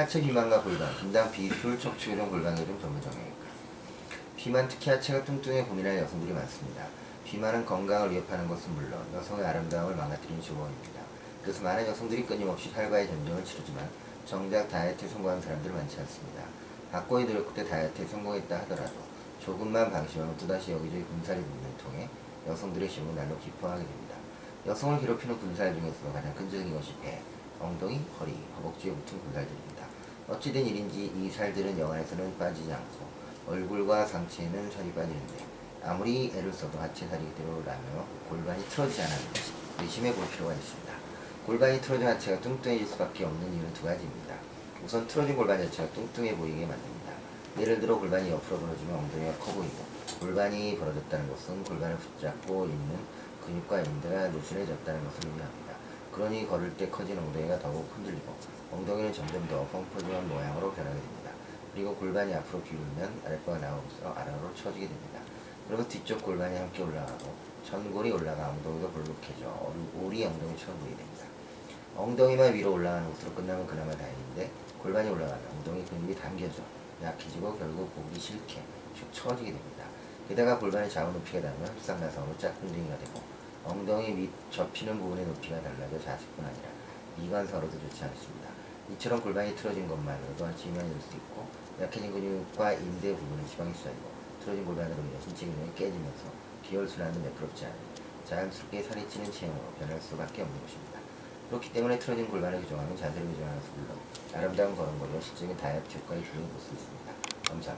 하체 비만과 골반, 분당 비술 척추 교정 골반 교정 전문 정형외과. 비만 특히 하체가 뚱뚱해 고민하는 여성들이 많습니다. 비만은 건강을 위협하는 것은 물론 여성의 아름다움을 망가뜨리는 조건입니다. 그래서 많은 여성들이 끊임없이 살과의 전쟁을 치르지만 정작 다이어트에 성공하는 사람들은 많지 않습니다. 박고의 노력 끝에 다이어트에 성공했다 하더라도 조금만 방심하면 또다시 여기저기 군살이 붙는 통에 여성들의 시험은 날로 깊어하게 됩니다. 여성을 괴롭히는 군살 중에서 가장 끈적인 것이 배, 엉덩이, 허리, 허벅지에 붙은 군살들입니다. 어찌된 일인지 이 살들은 영안에서는 빠지지 않고 얼굴과 상체에는 살이 빠지는데 아무리 애를 써도 하체 살이 그대로 라며 골반이 틀어지지 않았는 지 의심해 볼 필요가 있습니다. 골반이 틀어진 하체가 뚱뚱해질 수밖에 없는 이유는 두 가지입니다. 우선 틀어진 골반 자체가 뚱뚱해 보이게 만듭니다. 예를 들어 골반이 옆으로 벌어지면 엉덩이가 커 보이고 골반이 벌어졌다는 것은 골반을 붙잡고 있는 근육과 인대가 느슨해졌다는 것을 의미합니다. 그러니 걸을 때 커진 엉덩이가 더욱 흔들리고 엉덩이는 점점 더 펑퍼짐한 모양으로 변하게 됩니다. 그리고 골반이 앞으로 기울면 아랫배가 나오면서 아래로 처지게 됩니다. 그리고 뒤쪽 골반이 함께 올라가고 천골이 올라가 엉덩이가 볼록해져 오리 엉덩이처럼 보이게 됩니다. 엉덩이만 위로 올라가는 것으로 끝나면 그나마 다행인데 골반이 올라가면 엉덩이 근육이 당겨져 약해지고 결국 보기 싫게 축 처지게 됩니다. 게다가 골반의 좌우 높이가 다르면 흡상나성으로 짝꿍댕이가 되고 엉덩이 밑 접히는 부분의 높이가 달라져 자식뿐 아니라 미관상으로도 좋지 않습니다. 이처럼 골반이 틀어진 것만으로도 지면이 될수 있고 약해진 근육과 인대 부분은 지방이 쏘이고 틀어진 골반으로 인해 신체 기능이 깨지면서 기혈순환도 매끄럽지 않으니 자연스럽게 살이 찌는 체형으로 변할 수밖에 없는 것입니다. 그렇기 때문에 틀어진 골반을 교정하면 자세를 교정하는 것은 물론 아름다운 걸음걸이와 실적인 다이어트 효과를 주는 것수 있습니다. 감사합니다.